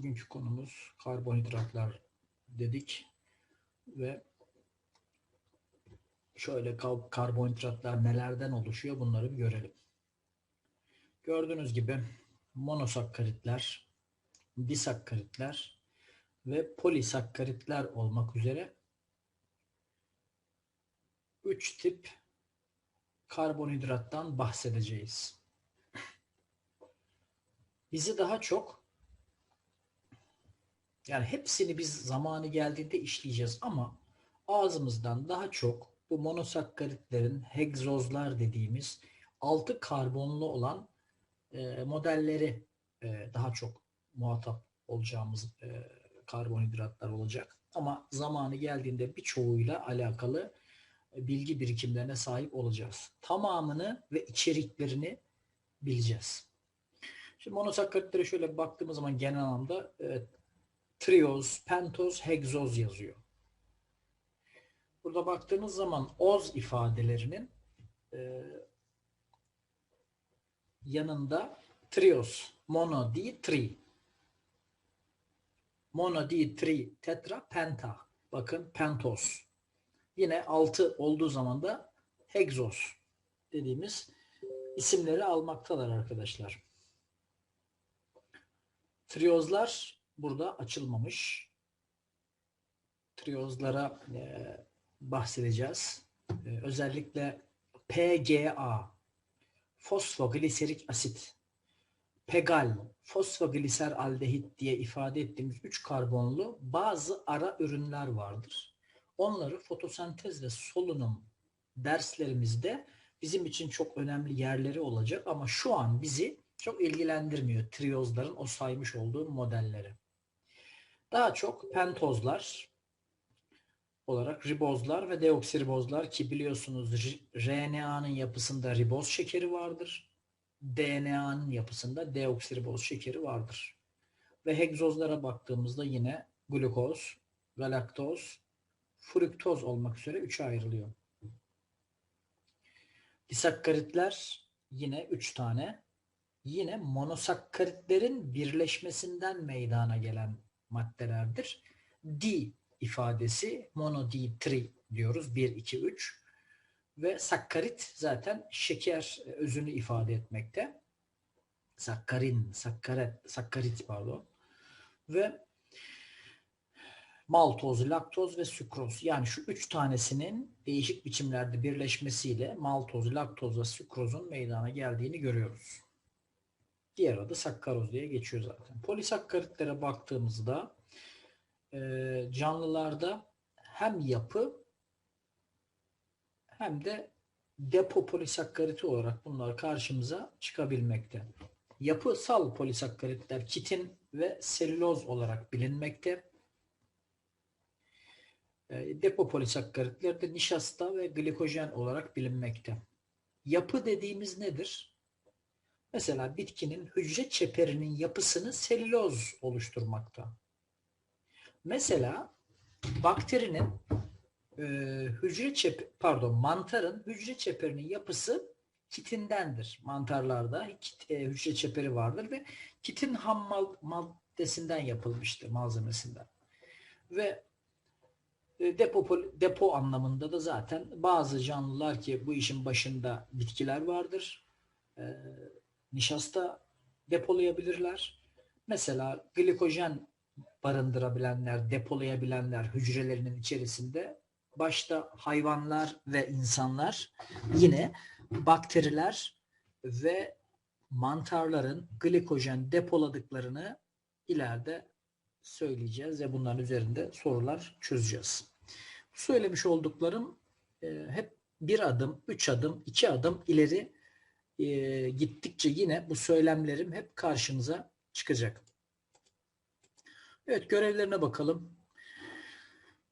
Bugünkü konumuz karbonhidratlar dedik ve şöyle karbonhidratlar nelerden oluşuyor bunları bir görelim. Gördüğünüz gibi monosakkaritler, disakkaritler ve polisakkaritler olmak üzere 3 tip karbonhidrattan bahsedeceğiz. Bizi daha çok yani hepsini biz zamanı geldiğinde işleyeceğiz ama ağzımızdan daha çok bu monosakkaritlerin hegzozlar dediğimiz altı karbonlu olan e, modelleri e, daha çok muhatap olacağımız e, karbonhidratlar olacak. Ama zamanı geldiğinde birçoğuyla alakalı bilgi birikimlerine sahip olacağız. Tamamını ve içeriklerini bileceğiz. Şimdi monosakkaritlere şöyle baktığımız zaman genel anlamda e, trioz, pentoz, hegzoz yazıyor. Burada baktığınız zaman oz ifadelerinin e, yanında trios, mono, di, tri. Mono, di, tri, tetra, penta. Bakın pentos. Yine 6 olduğu zaman da hegzos dediğimiz isimleri almaktalar arkadaşlar. Triozlar burada açılmamış. Triozlara e, bahsedeceğiz. E, özellikle PGA fosfogliserik asit pegal fosfogliser aldehit diye ifade ettiğimiz 3 karbonlu bazı ara ürünler vardır. Onları fotosentez ve solunum derslerimizde bizim için çok önemli yerleri olacak ama şu an bizi çok ilgilendirmiyor triozların o saymış olduğu modelleri. Daha çok pentozlar olarak ribozlar ve deoksiribozlar ki biliyorsunuz RNA'nın yapısında riboz şekeri vardır. DNA'nın yapısında deoksiriboz şekeri vardır. Ve hegzozlara baktığımızda yine glukoz, galaktoz, fruktoz olmak üzere üçe ayrılıyor. Disakkaritler yine üç tane. Yine monosakkaritlerin birleşmesinden meydana gelen maddelerdir. Di ifadesi mono di tri diyoruz. 1, 2, 3 ve sakkarit zaten şeker özünü ifade etmekte. Sakkarin, sakkaret, sakkarit pardon. Ve maltoz, laktoz ve sükroz. Yani şu üç tanesinin değişik biçimlerde birleşmesiyle maltoz, laktoz ve sükrozun meydana geldiğini görüyoruz. Diğer adı sakkaroz diye geçiyor zaten. Polisakkaritlere baktığımızda e, canlılarda hem yapı hem de depo polisakkariti olarak bunlar karşımıza çıkabilmekte. Yapısal polisakkaritler kitin ve selüloz olarak bilinmekte. E, depo polisakkaritler de nişasta ve glikojen olarak bilinmekte. Yapı dediğimiz nedir? Mesela bitkinin hücre çeperinin yapısını selüloz oluşturmakta. Mesela bakterinin e, hücre çep pardon mantarın hücre çeperinin yapısı kitindendir. Mantarlarda kit, e, hücre çeperi vardır ve kitin ham maddesinden yapılmıştır malzemesinden. Ve e, depo, depo anlamında da zaten bazı canlılar ki bu işin başında bitkiler vardır. E, nişasta depolayabilirler. Mesela glikojen barındırabilenler, depolayabilenler hücrelerinin içerisinde başta hayvanlar ve insanlar yine bakteriler ve mantarların glikojen depoladıklarını ileride söyleyeceğiz ve bunların üzerinde sorular çözeceğiz. Söylemiş olduklarım e, hep bir adım, üç adım, iki adım ileri e, gittikçe yine bu söylemlerim hep karşınıza çıkacak. Evet görevlerine bakalım.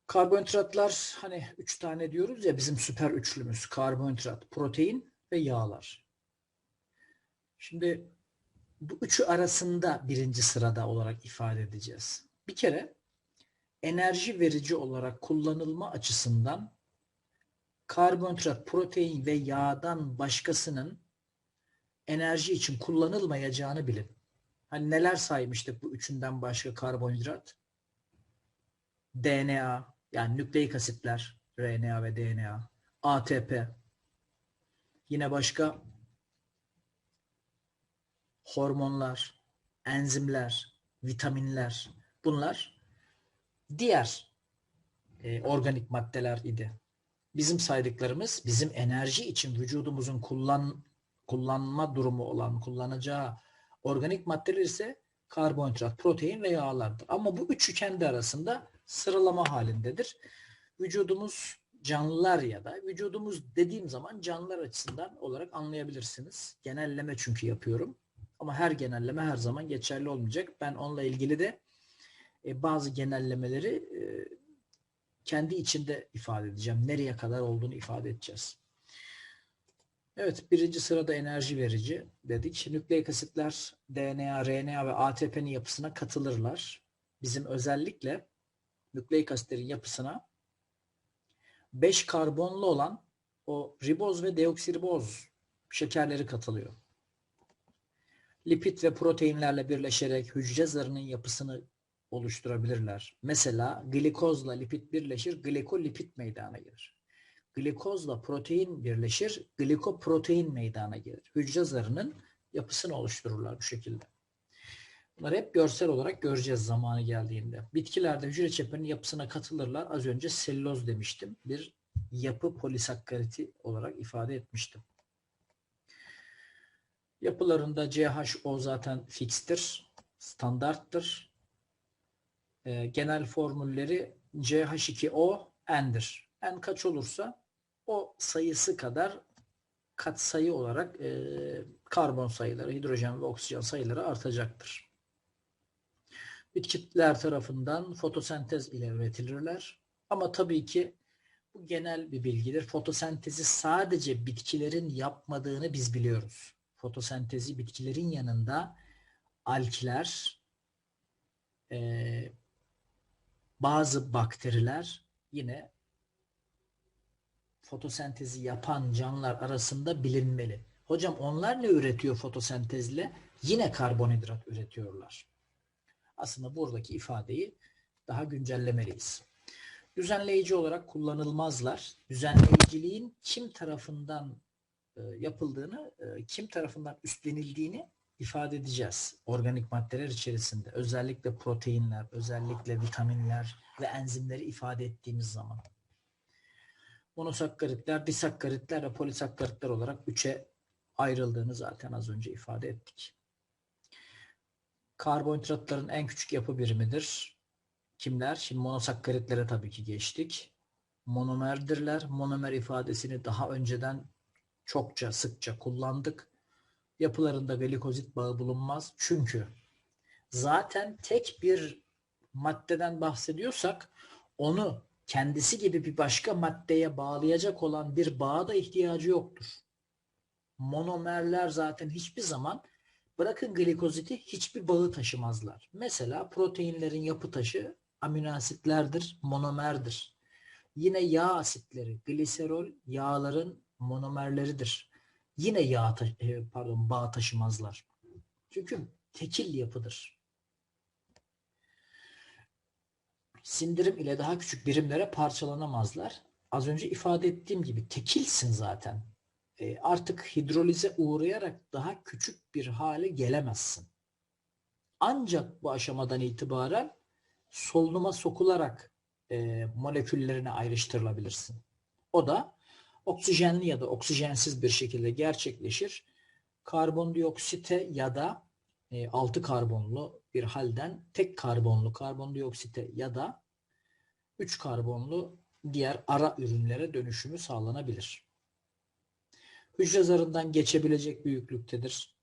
Karbonhidratlar hani üç tane diyoruz ya bizim süper üçlümüz. Karbonhidrat, protein ve yağlar. Şimdi bu üçü arasında birinci sırada olarak ifade edeceğiz. Bir kere enerji verici olarak kullanılma açısından karbonhidrat, protein ve yağdan başkasının enerji için kullanılmayacağını bilin. Hani neler saymıştık bu üçünden başka karbonhidrat? DNA yani nükleik asitler, RNA ve DNA, ATP. Yine başka hormonlar, enzimler, vitaminler. Bunlar diğer e, organik maddeler idi. Bizim saydıklarımız bizim enerji için vücudumuzun kullan kullanma durumu olan, kullanacağı organik maddeler ise karbonhidrat, protein ve yağlardır. Ama bu üçü kendi arasında sıralama halindedir. Vücudumuz canlılar ya da vücudumuz dediğim zaman canlılar açısından olarak anlayabilirsiniz. Genelleme çünkü yapıyorum. Ama her genelleme her zaman geçerli olmayacak. Ben onunla ilgili de e, bazı genellemeleri e, kendi içinde ifade edeceğim. Nereye kadar olduğunu ifade edeceğiz. Evet birinci sırada enerji verici dedik. Nükleik asitler DNA, RNA ve ATP'nin yapısına katılırlar. Bizim özellikle nükleik asitlerin yapısına 5 karbonlu olan o riboz ve deoksiriboz şekerleri katılıyor. Lipid ve proteinlerle birleşerek hücre zarının yapısını oluşturabilirler. Mesela glikozla lipid birleşir, glikolipid meydana gelir. Glikozla protein birleşir, glikoprotein meydana gelir. Hücre zarının yapısını oluştururlar bu şekilde. Bunları hep görsel olarak göreceğiz zamanı geldiğinde. Bitkilerde hücre çeperinin yapısına katılırlar. Az önce selüloz demiştim. Bir yapı polisakkariti olarak ifade etmiştim. Yapılarında CHO zaten fikstir, standarttır. E, genel formülleri CH2O N'dir. N kaç olursa o sayısı kadar katsayı olarak e, karbon sayıları, hidrojen ve oksijen sayıları artacaktır. Bitkiler tarafından fotosentez ile üretilirler. Ama tabii ki bu genel bir bilgidir. Fotosentezi sadece bitkilerin yapmadığını biz biliyoruz. Fotosentezi bitkilerin yanında alkiler, e, bazı bakteriler yine fotosentezi yapan canlılar arasında bilinmeli. Hocam onlar ne üretiyor fotosentezle? Yine karbonhidrat üretiyorlar. Aslında buradaki ifadeyi daha güncellemeliyiz. Düzenleyici olarak kullanılmazlar. Düzenleyiciliğin kim tarafından e, yapıldığını, e, kim tarafından üstlenildiğini ifade edeceğiz. Organik maddeler içerisinde özellikle proteinler, özellikle vitaminler ve enzimleri ifade ettiğimiz zaman. Monosakkaritler, disakkaritler ve polisakkaritler olarak üçe ayrıldığını zaten az önce ifade ettik. Karbonhidratların en küçük yapı birimidir. Kimler? Şimdi monosakkaritlere tabii ki geçtik. Monomerdirler. Monomer ifadesini daha önceden çokça, sıkça kullandık. Yapılarında glikozit bağı bulunmaz. Çünkü zaten tek bir maddeden bahsediyorsak onu kendisi gibi bir başka maddeye bağlayacak olan bir bağa da ihtiyacı yoktur. Monomerler zaten hiçbir zaman bırakın glikoziti hiçbir bağı taşımazlar. Mesela proteinlerin yapı taşı amino asitlerdir, monomerdir. Yine yağ asitleri, gliserol yağların monomerleridir. Yine yağ e, pardon bağ taşımazlar. Çünkü tekil yapıdır. Sindirim ile daha küçük birimlere parçalanamazlar. Az önce ifade ettiğim gibi tekilsin zaten. E, artık hidrolize uğrayarak daha küçük bir hale gelemezsin. Ancak bu aşamadan itibaren solunuma sokularak e, moleküllerine ayrıştırılabilirsin. O da oksijenli ya da oksijensiz bir şekilde gerçekleşir. Karbondioksite ya da e, 6 karbonlu bir halden tek karbonlu karbondioksite ya da 3 karbonlu diğer ara ürünlere dönüşümü sağlanabilir. Hücre zarından geçebilecek büyüklüktedir.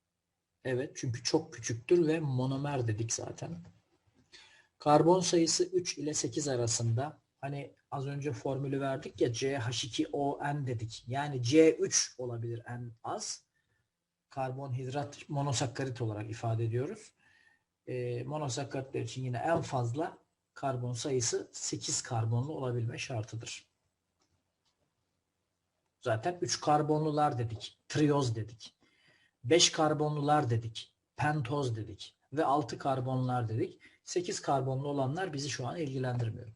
Evet çünkü çok küçüktür ve monomer dedik zaten. Karbon sayısı 3 ile 8 arasında. Hani az önce formülü verdik ya CH2ON dedik. Yani C3 olabilir en az. Karbonhidrat monosakkarit olarak ifade ediyoruz. E, monosakkaritler için yine en fazla karbon sayısı 8 karbonlu olabilme şartıdır. Zaten 3 karbonlular dedik. Trioz dedik. 5 karbonlular dedik. Pentoz dedik. ve 6 karbonlar dedik. 8 karbonlu olanlar bizi şu an ilgilendirmiyor.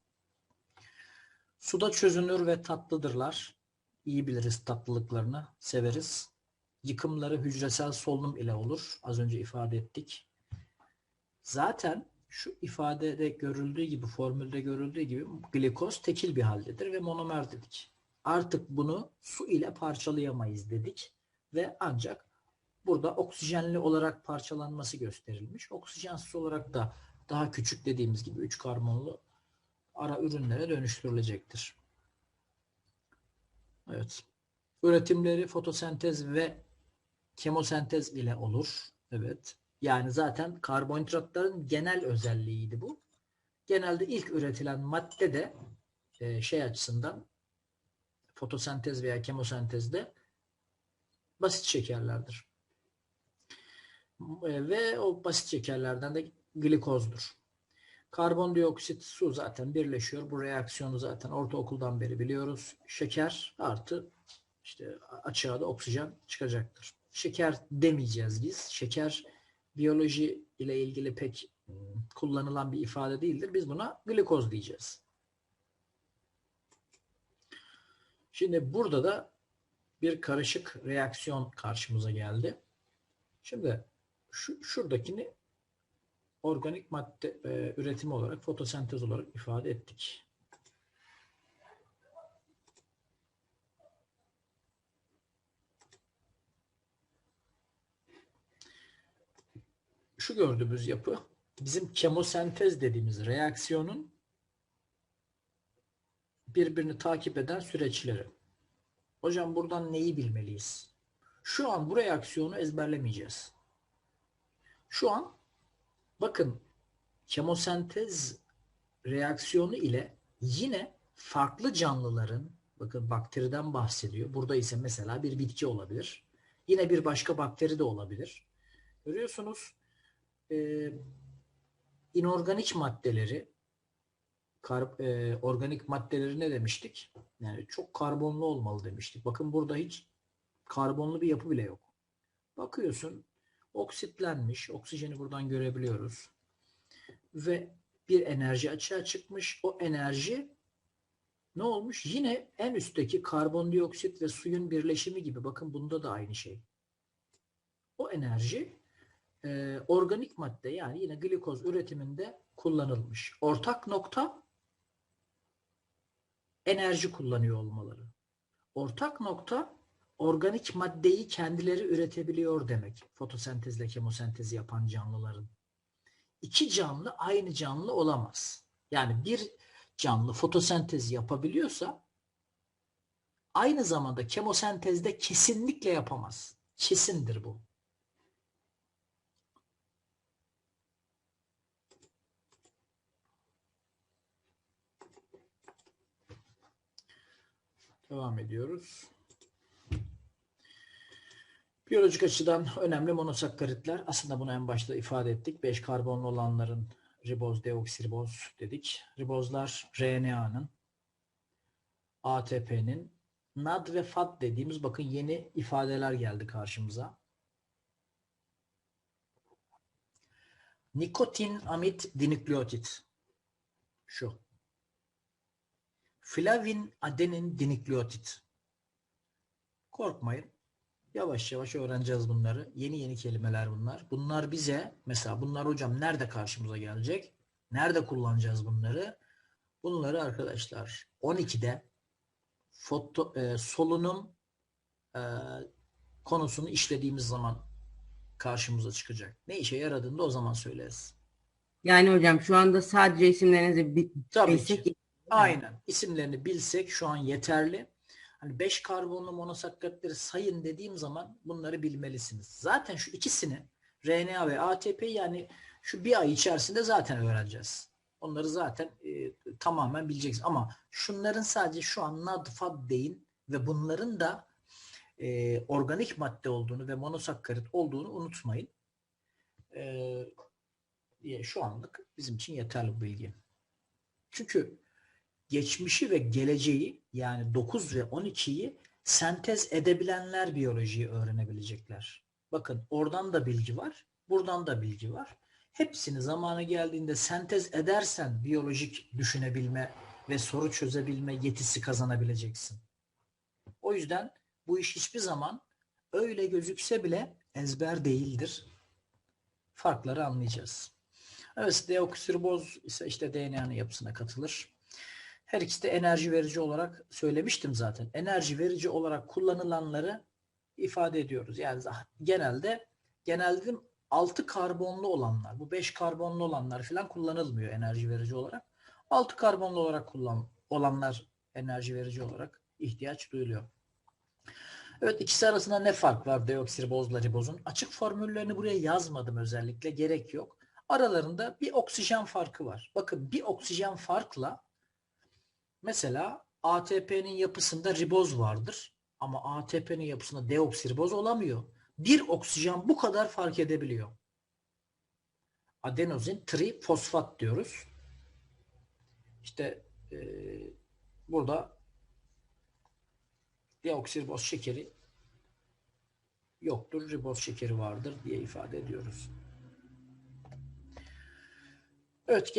Suda çözünür ve tatlıdırlar. İyi biliriz tatlılıklarını, severiz. Yıkımları hücresel solunum ile olur. Az önce ifade ettik. Zaten şu ifadede görüldüğü gibi, formülde görüldüğü gibi glikoz tekil bir haldedir ve monomer dedik. Artık bunu su ile parçalayamayız dedik ve ancak burada oksijenli olarak parçalanması gösterilmiş. Oksijensiz olarak da daha küçük dediğimiz gibi 3 karbonlu ara ürünlere dönüştürülecektir. Evet. Üretimleri fotosentez ve kemosentez ile olur. Evet. Yani zaten karbonhidratların genel özelliğiydi bu. Genelde ilk üretilen madde de e, şey açısından fotosentez veya kemosentezde basit şekerlerdir. E, ve o basit şekerlerden de glikozdur. Karbondioksit su zaten birleşiyor. Bu reaksiyonu zaten ortaokuldan beri biliyoruz. Şeker artı işte açığa da oksijen çıkacaktır. Şeker demeyeceğiz biz. Şeker biyoloji ile ilgili pek ıı, kullanılan bir ifade değildir. Biz buna glikoz diyeceğiz. Şimdi burada da bir karışık reaksiyon karşımıza geldi. Şimdi şu, şuradakini organik madde e, üretimi olarak fotosentez olarak ifade ettik. Şu gördüğümüz yapı bizim kemosentez dediğimiz reaksiyonun birbirini takip eden süreçleri. Hocam buradan neyi bilmeliyiz? Şu an bu reaksiyonu ezberlemeyeceğiz. Şu an bakın kemosentez reaksiyonu ile yine farklı canlıların bakın bakteriden bahsediyor. Burada ise mesela bir bitki olabilir. Yine bir başka bakteri de olabilir. Görüyorsunuz e, inorganik maddeleri kar, e, organik maddeleri ne demiştik? Yani çok karbonlu olmalı demiştik. Bakın burada hiç karbonlu bir yapı bile yok. Bakıyorsun oksitlenmiş. Oksijeni buradan görebiliyoruz. Ve bir enerji açığa çıkmış. O enerji ne olmuş? Yine en üstteki karbondioksit ve suyun birleşimi gibi. Bakın bunda da aynı şey. O enerji e, organik madde yani yine glikoz üretiminde kullanılmış. Ortak nokta enerji kullanıyor olmaları. Ortak nokta organik maddeyi kendileri üretebiliyor demek. Fotosentezle kemosentezi yapan canlıların. İki canlı aynı canlı olamaz. Yani bir canlı fotosentez yapabiliyorsa aynı zamanda kemosentezde kesinlikle yapamaz. Kesindir bu. Devam ediyoruz. Biyolojik açıdan önemli monosakkaritler. Aslında bunu en başta ifade ettik. 5 karbonlu olanların riboz, deoksiriboz dedik. Ribozlar RNA'nın, ATP'nin, NAD ve FAD dediğimiz bakın yeni ifadeler geldi karşımıza. Nikotin amid dinükleotit. Şu. Flavin adenin dinükleotit. Korkmayın. Yavaş yavaş öğreneceğiz bunları. Yeni yeni kelimeler bunlar. Bunlar bize mesela bunlar hocam nerede karşımıza gelecek? Nerede kullanacağız bunları? Bunları arkadaşlar 12'de foto, e, solunum e, konusunu işlediğimiz zaman karşımıza çıkacak. Ne işe yaradığını da o zaman söyleriz. Yani hocam şu anda sadece isimlerinizi bilsek ki. Aynen. İsimlerini bilsek şu an yeterli. Hani 5 karbonlu monosakkaritleri sayın dediğim zaman bunları bilmelisiniz. Zaten şu ikisini RNA ve ATP yani şu bir ay içerisinde zaten öğreneceğiz. Onları zaten e, tamamen bileceksiniz. Ama şunların sadece şu an NAD, FAD deyin ve bunların da e, organik madde olduğunu ve monosakkarit olduğunu unutmayın. E, şu anlık bizim için yeterli bu bilgi. Çünkü geçmişi ve geleceği yani 9 ve 12'yi sentez edebilenler biyolojiyi öğrenebilecekler. Bakın oradan da bilgi var, buradan da bilgi var. hepsini zamanı geldiğinde sentez edersen biyolojik düşünebilme ve soru çözebilme yetisi kazanabileceksin. O yüzden bu iş hiçbir zaman öyle gözükse bile ezber değildir. Farkları anlayacağız. Evet, deoksiriboz ise işte DNA'nın yapısına katılır. Her ikisi de enerji verici olarak söylemiştim zaten. Enerji verici olarak kullanılanları ifade ediyoruz. Yani genelde genelde 6 karbonlu olanlar, bu 5 karbonlu olanlar falan kullanılmıyor enerji verici olarak. 6 karbonlu olarak kullan olanlar enerji verici olarak ihtiyaç duyuluyor. Evet ikisi arasında ne fark var deoksiribozla ribozun? Açık formüllerini buraya yazmadım özellikle. Gerek yok. Aralarında bir oksijen farkı var. Bakın bir oksijen farkla mesela ATP'nin yapısında riboz vardır. Ama ATP'nin yapısında deoksiriboz olamıyor. Bir oksijen bu kadar fark edebiliyor. Adenozin trifosfat diyoruz. İşte e, burada deoksiriboz şekeri yoktur, riboz şekeri vardır diye ifade ediyoruz. Evet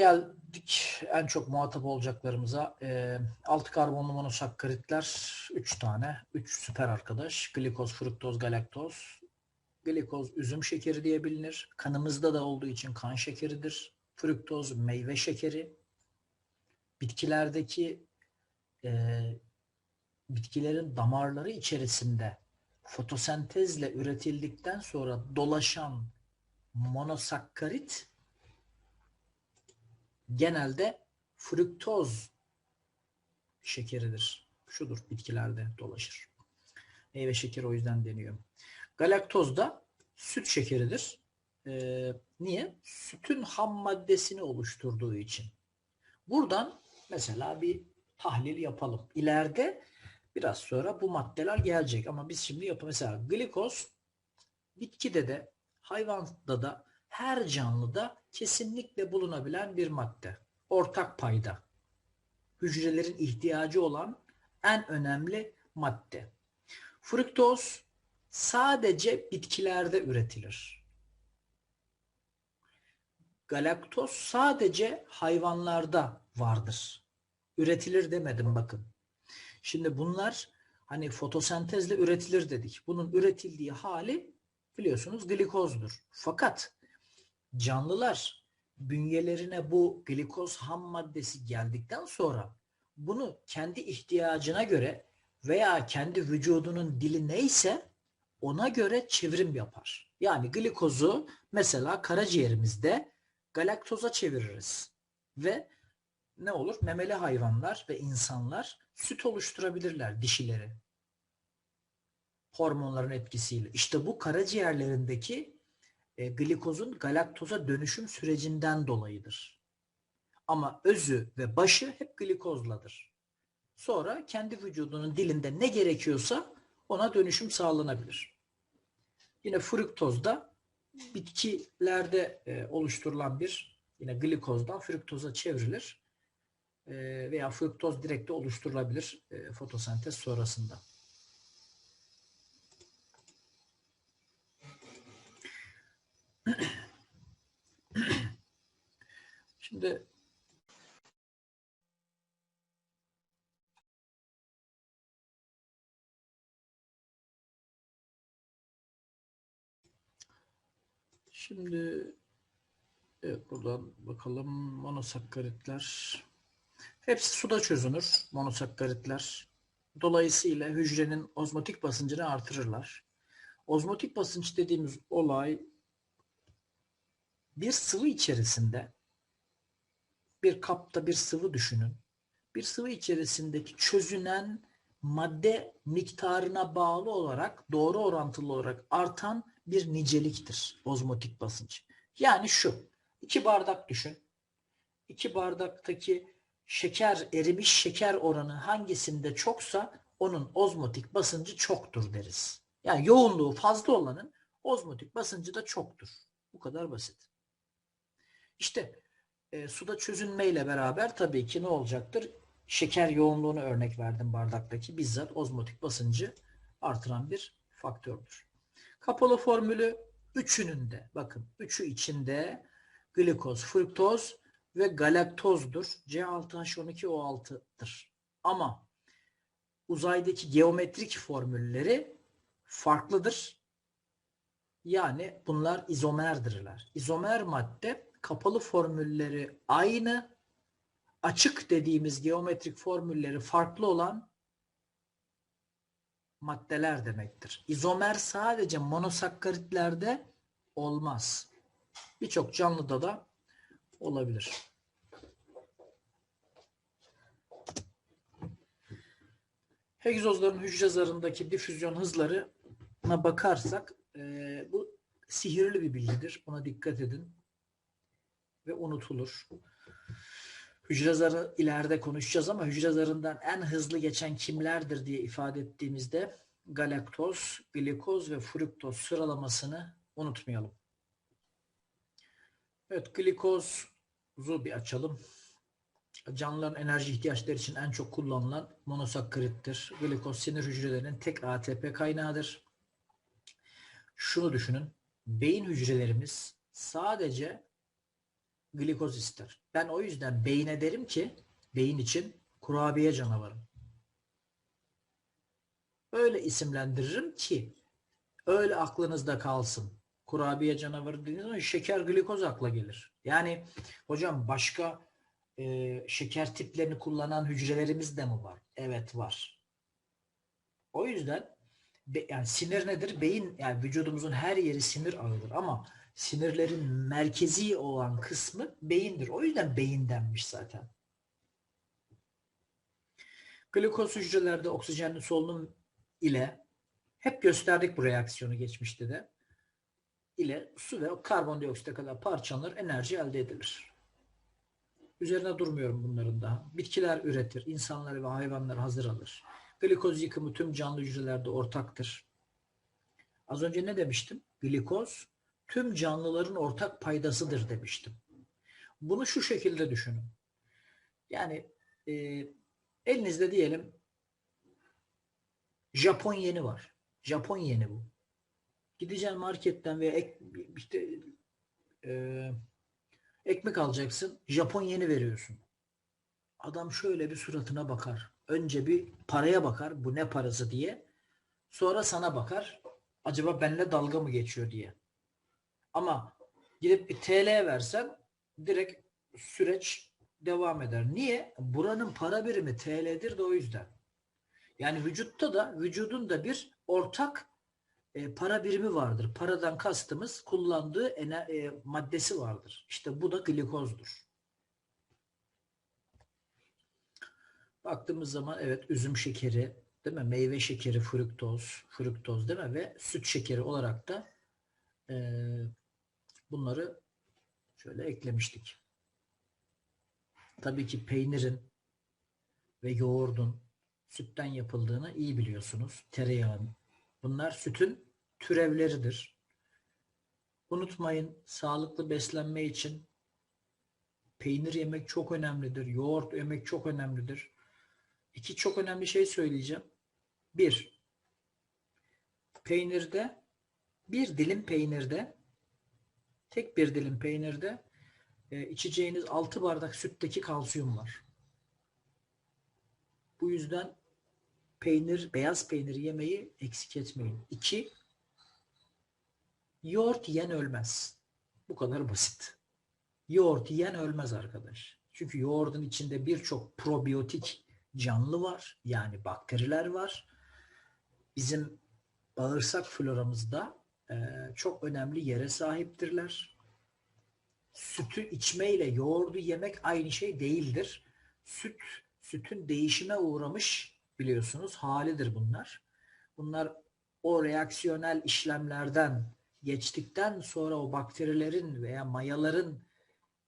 geldik en çok muhatap olacaklarımıza. E, 6 karbonlu monosakkaritler 3 tane. 3 süper arkadaş. Glikoz, fruktoz, galaktoz. Glikoz üzüm şekeri diye bilinir. Kanımızda da olduğu için kan şekeridir. Fruktoz meyve şekeri. Bitkilerdeki e, bitkilerin damarları içerisinde fotosentezle üretildikten sonra dolaşan monosakkarit genelde fruktoz şekeridir. Şudur bitkilerde dolaşır. Meyve şekeri o yüzden deniyor. Galaktoz da süt şekeridir. Ee, niye? Sütün ham maddesini oluşturduğu için. Buradan mesela bir tahlil yapalım. İleride biraz sonra bu maddeler gelecek ama biz şimdi yapalım. Mesela glikoz bitkide de hayvanda da her canlıda kesinlikle bulunabilen bir madde. Ortak payda. Hücrelerin ihtiyacı olan en önemli madde. Fruktoz sadece bitkilerde üretilir. Galaktoz sadece hayvanlarda vardır. Üretilir demedim bakın. Şimdi bunlar hani fotosentezle üretilir dedik. Bunun üretildiği hali biliyorsunuz glikozdur. Fakat canlılar bünyelerine bu glikoz ham maddesi geldikten sonra bunu kendi ihtiyacına göre veya kendi vücudunun dili neyse ona göre çevrim yapar. Yani glikozu mesela karaciğerimizde galaktoza çeviririz ve ne olur? Memeli hayvanlar ve insanlar süt oluşturabilirler dişileri. Hormonların etkisiyle. İşte bu karaciğerlerindeki e, glikozun galaktoza dönüşüm sürecinden dolayıdır. Ama özü ve başı hep glikozladır. Sonra kendi vücudunun dilinde ne gerekiyorsa ona dönüşüm sağlanabilir. Yine fruktoz da bitkilerde e, oluşturulan bir yine glikozdan fruktoza çevrilir e, veya fruktoz direkt de oluşturulabilir e, fotosentez sonrasında. Şimdi Şimdi evet buradan bakalım monosakkaritler. Hepsi suda çözünür monosakkaritler. Dolayısıyla hücrenin ozmotik basıncını artırırlar. Ozmotik basınç dediğimiz olay bir sıvı içerisinde bir kapta bir sıvı düşünün. Bir sıvı içerisindeki çözünen madde miktarına bağlı olarak doğru orantılı olarak artan bir niceliktir ozmotik basınç. Yani şu. iki bardak düşün. İki bardaktaki şeker erimiş şeker oranı hangisinde çoksa onun ozmotik basıncı çoktur deriz. Yani yoğunluğu fazla olanın ozmotik basıncı da çoktur. Bu kadar basit. İşte e, suda çözünmeyle beraber tabii ki ne olacaktır? Şeker yoğunluğunu örnek verdim bardaktaki bizzat ozmotik basıncı artıran bir faktördür. Kapalı formülü üçünün de bakın üçü içinde glikoz, fruktoz ve galaktozdur. C6H12O6'dır. Ama uzaydaki geometrik formülleri farklıdır. Yani bunlar izomerdirler. İzomer madde kapalı formülleri aynı, açık dediğimiz geometrik formülleri farklı olan maddeler demektir. İzomer sadece monosakkaritlerde olmaz. Birçok canlıda da olabilir. Egzozların hücre zarındaki difüzyon hızlarına bakarsak e, bu sihirli bir bilgidir. Buna dikkat edin ve unutulur. Hücre zarı ileride konuşacağız ama hücre zarından en hızlı geçen kimlerdir diye ifade ettiğimizde galaktoz, glikoz ve fruktoz sıralamasını unutmayalım. Evet, glikozu bir açalım. Canlıların enerji ihtiyaçları için en çok kullanılan monosakkarittir. Glikoz sinir hücrelerinin tek ATP kaynağıdır. Şunu düşünün. Beyin hücrelerimiz sadece glikoz ister. Ben o yüzden beyine derim ki beyin için kurabiye canavarı. Öyle isimlendiririm ki öyle aklınızda kalsın. Kurabiye canavarı dediğiniz zaman şeker glikoz akla gelir. Yani hocam başka e, şeker tiplerini kullanan hücrelerimiz de mi var? Evet var. O yüzden be, yani sinir nedir? Beyin yani vücudumuzun her yeri sinir ağıdır ama sinirlerin merkezi olan kısmı beyindir. O yüzden beyin denmiş zaten. Glikoz hücrelerde oksijenli solunum ile hep gösterdik bu reaksiyonu geçmişte de ile su ve karbondioksite kadar parçalanır, enerji elde edilir. Üzerine durmuyorum bunların daha. Bitkiler üretir, insanları ve hayvanları hazır alır. Glikoz yıkımı tüm canlı hücrelerde ortaktır. Az önce ne demiştim? Glikoz tüm canlıların ortak paydasıdır demiştim. Bunu şu şekilde düşünün. Yani e, elinizde diyelim Japon yeni var. Japon yeni bu. Gideceksin marketten veya ek, işte e, ekmek alacaksın. Japon yeni veriyorsun. Adam şöyle bir suratına bakar. Önce bir paraya bakar. Bu ne parası diye. Sonra sana bakar. Acaba benimle dalga mı geçiyor diye. Ama gidip bir TL versen direkt süreç devam eder. Niye? Buranın para birimi TL'dir de o yüzden. Yani vücutta da vücudun da bir ortak e, para birimi vardır. Paradan kastımız kullandığı ener, e, maddesi vardır. İşte bu da glikozdur. Baktığımız zaman evet üzüm şekeri, değil mi? Meyve şekeri, fruktoz, fruktoz değil mi? Ve süt şekeri olarak da e, bunları şöyle eklemiştik. Tabii ki peynirin ve yoğurdun sütten yapıldığını iyi biliyorsunuz. Tereyağın. Bunlar sütün türevleridir. Unutmayın sağlıklı beslenme için peynir yemek çok önemlidir. Yoğurt yemek çok önemlidir. İki çok önemli şey söyleyeceğim. Bir, peynirde bir dilim peynirde tek bir dilim peynirde e, içeceğiniz 6 bardak sütteki kalsiyum var. Bu yüzden peynir, beyaz peynir yemeyi eksik etmeyin. İki, yoğurt yiyen ölmez. Bu kadar basit. Yoğurt yiyen ölmez arkadaş. Çünkü yoğurdun içinde birçok probiyotik canlı var. Yani bakteriler var. Bizim bağırsak floramızda çok önemli yere sahiptirler. Sütü içmeyle yoğurdu yemek aynı şey değildir. Süt, sütün değişime uğramış biliyorsunuz halidir bunlar. Bunlar o reaksiyonel işlemlerden geçtikten sonra o bakterilerin veya mayaların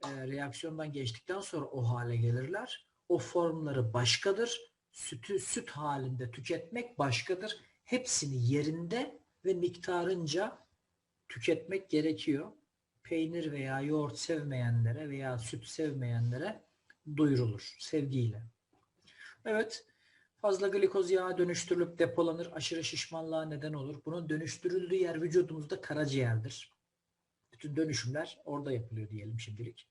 e, reaksiyondan geçtikten sonra o hale gelirler. O formları başkadır. Sütü süt halinde tüketmek başkadır. Hepsini yerinde ve miktarınca tüketmek gerekiyor. Peynir veya yoğurt sevmeyenlere veya süt sevmeyenlere duyurulur sevgiyle. Evet, fazla glikoz yağa dönüştürülüp depolanır, aşırı şişmanlığa neden olur. Bunun dönüştürüldüğü yer vücudumuzda karaciğerdir. Bütün dönüşümler orada yapılıyor diyelim şimdilik.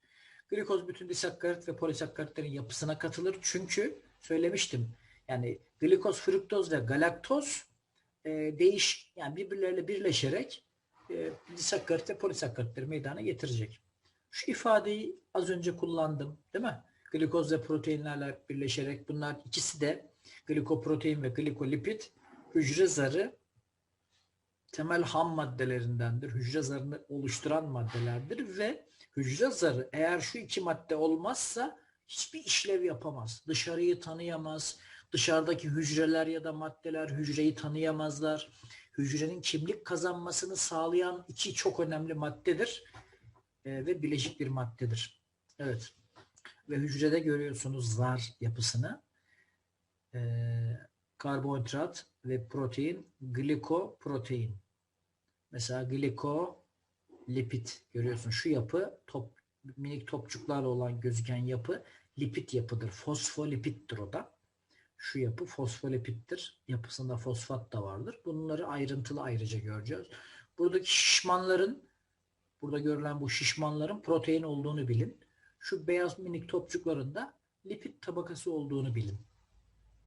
Glikoz bütün disakkarit ve polisakkaritlerin yapısına katılır. Çünkü söylemiştim yani glikoz, fruktoz ve galaktoz e, değiş yani birbirleriyle birleşerek e, disakkarit ve polisakkaritleri meydana getirecek. Şu ifadeyi az önce kullandım değil mi? Glikoz ve proteinlerle birleşerek bunlar ikisi de glikoprotein ve glikolipid hücre zarı temel ham maddelerindendir. Hücre zarını oluşturan maddelerdir ve hücre zarı eğer şu iki madde olmazsa hiçbir işlev yapamaz. Dışarıyı tanıyamaz. Dışarıdaki hücreler ya da maddeler hücreyi tanıyamazlar. Hücrenin kimlik kazanmasını sağlayan iki çok önemli maddedir e, ve bileşik bir maddedir. Evet. Ve hücrede görüyorsunuz zar yapısını. E, karbonhidrat ve protein, glikoprotein. Mesela glikolipid görüyorsun şu yapı top minik topçuklarla olan gözüken yapı lipid yapıdır. Fosfolipiddir o da. Şu yapı fosfolipiddir. Yapısında fosfat da vardır. Bunları ayrıntılı ayrıca göreceğiz. Buradaki şişmanların burada görülen bu şişmanların protein olduğunu bilin. Şu beyaz minik topçukların da lipid tabakası olduğunu bilin.